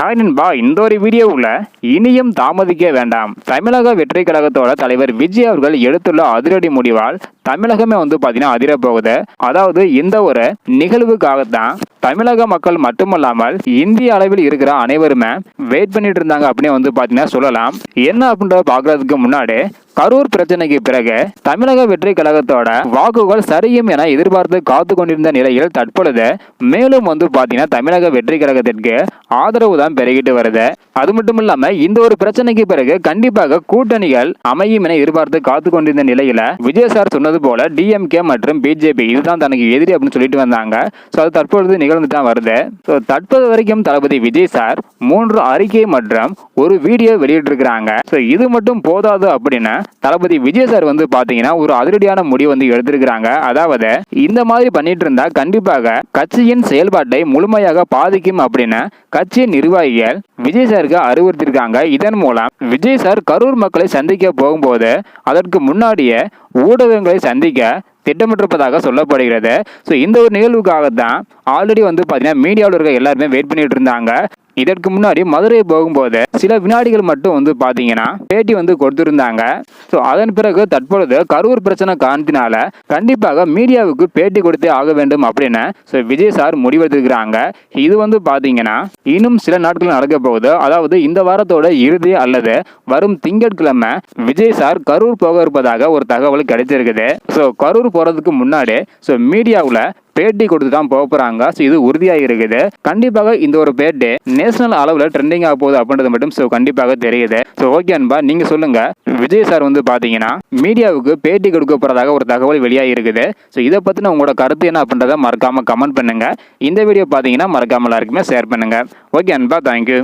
Hi நண்பா இந்த ஒரு வீடியோவில் இனியும் தாமதிக்க வேண்டாம். தமிழக வெற்றி கழகத்தோட தலைவர் விஜய் அவர்கள் எடுத்துள்ள அதிரடி முடிவால் தமிழகமே வந்து பார்த்தீங்கன்னா அதிர போகுது அதாவது இந்த ஒரு நிகழ்வுக்காகத்தான் தமிழக மக்கள் மட்டுமல்லாமல் இந்திய அளவில் இருக்கிற அனைவருமே வெயிட் பண்ணிட்டு இருந்தாங்க அப்படின்னு வந்து பார்த்தீங்கன்னா சொல்லலாம். என்ன அப்படின்றத பார்க்கறதுக்கு முன்னாடி கரூர் பிரச்சனைக்கு பிறகு தமிழக வெற்றி கழகத்தோட வாக்குகள் சரியும் என எதிர்பார்த்து காத்து கொண்டிருந்த நிலையில் தற்பொழுது மேலும் வந்து பார்த்தீங்கன்னா தமிழக வெற்றி கழகத்திற்கு ஆதரவு தான் பெருகிட்டு வருது. அது மட்டும் இல்லாம இந்த ஒரு பிரச்சனைக்கு பிறகு கண்டிப்பாக கூட்டணிகள் அமையும் என எதிர்பார்த்து காத்து கொண்டிருந்த நிலையில விஜய் சார் சொன்னது போல டிஎம்கே மற்றும் பிஜேபி இதுதான் தனக்கு எதிரி அப்படின்னு சொல்லிட்டு வந்தாங்க. ஸோ அது தற்பொழுது நிகழ்ந்து தான் வருது. ஸோ தற்போது வரைக்கும் தளபதி விஜய் சார் மூன்று அறிக்கை மற்றும் ஒரு வீடியோ வெளியிட்டிருக்கிறாங்க. ஸோ இது மட்டும் போதாது அப்படின்னு தளபதி விஜய் சார் வந்து பார்த்தீங்கன்னா ஒரு அதிரடியான முடிவு வந்து எடுத்திருக்கிறாங்க. அதாவது இந்த மாதிரி பண்ணிட்டு இருந்தா கண்டிப்பாக கட்சியின் செயல்பாட்டை முழுமையாக பாதிக்கும் அப்படின்னு கட்சியின் நிர்வாகிகள் விஜய் சாருக்கு அறிவுறுத்திருக்காங்க இதன் மூலம் விஜய் சார் கரூர் மக்களை சந்திக்க போகும்போது அதற்கு முன்னாடியே ஊடகங்களை சந்திக்க திட்டமிட்டிருப்பதாக சொல்லப்படுகிறது. ஸோ இந்த ஒரு நிகழ்வுக்காகத்தான் ஆல்ரெடி வந்து பார்த்தீங்கன்னா மீடியாவில் இருக்க எல்லாருமே வெயிட் பண்ணிட்டு இருந்தாங்க. இதற்கு முன்னாடி மதுரை போகும்போது சில வினாடிகள் மட்டும் வந்து பார்த்தீங்கன்னா பேட்டி வந்து கொடுத்துருந்தாங்க. ஸோ அதன் பிறகு தற்பொழுது கரூர் பிரச்சனை காரணத்தினால கண்டிப்பாக மீடியாவுக்கு பேட்டி கொடுத்தே ஆக வேண்டும் அப்படின்னு ஸோ விஜய் சார் முடிவெடுத்துக்கிறாங்க இது வந்து பார்த்தீங்கன்னா இன்னும் சில நாட்கள் நடக்க போகுது. அதாவது இந்த வாரத்தோட இறுதி அல்லது வரும் திங்கட்கிழமை விஜய் சார் கரூர் போக இருப்பதாக ஒரு தகவல் கிடைச்சிருக்குது. ஸோ கரூர் போகிறதுக்கு முன்னாடி ஸோ மீடியாவில் பேட்டி கொடுத்து தான் போக போகிறாங்க ஸோ இது உறுதியாக இருக்குது. கண்டிப்பாக இந்த ஒரு பேட்டி நேஷனல் அளவில் ட்ரெண்டிங் ஆக போகுது அப்படின்றது மட்டும் ஸோ கண்டிப்பாக தெரியுது. ஸோ ஓகே அன்பா நீங்கள் சொல்லுங்கள் விஜய் சார் வந்து பார்த்தீங்கன்னா மீடியாவுக்கு பேட்டி கொடுக்க போகிறதாக ஒரு தகவல் வெளியாக இருக்குது. ஸோ இதை பற்றின உங்களோட கருத்து என்ன அப்படின்றத மறக்காமல் கமெண்ட் பண்ணுங்கள் இந்த வீடியோ பார்த்தீங்கன்னா மறக்காமல் எல்லாருக்குமே ஷேர் பண்ணுங்கள் ஓகே அன்பா தேங்க்யூ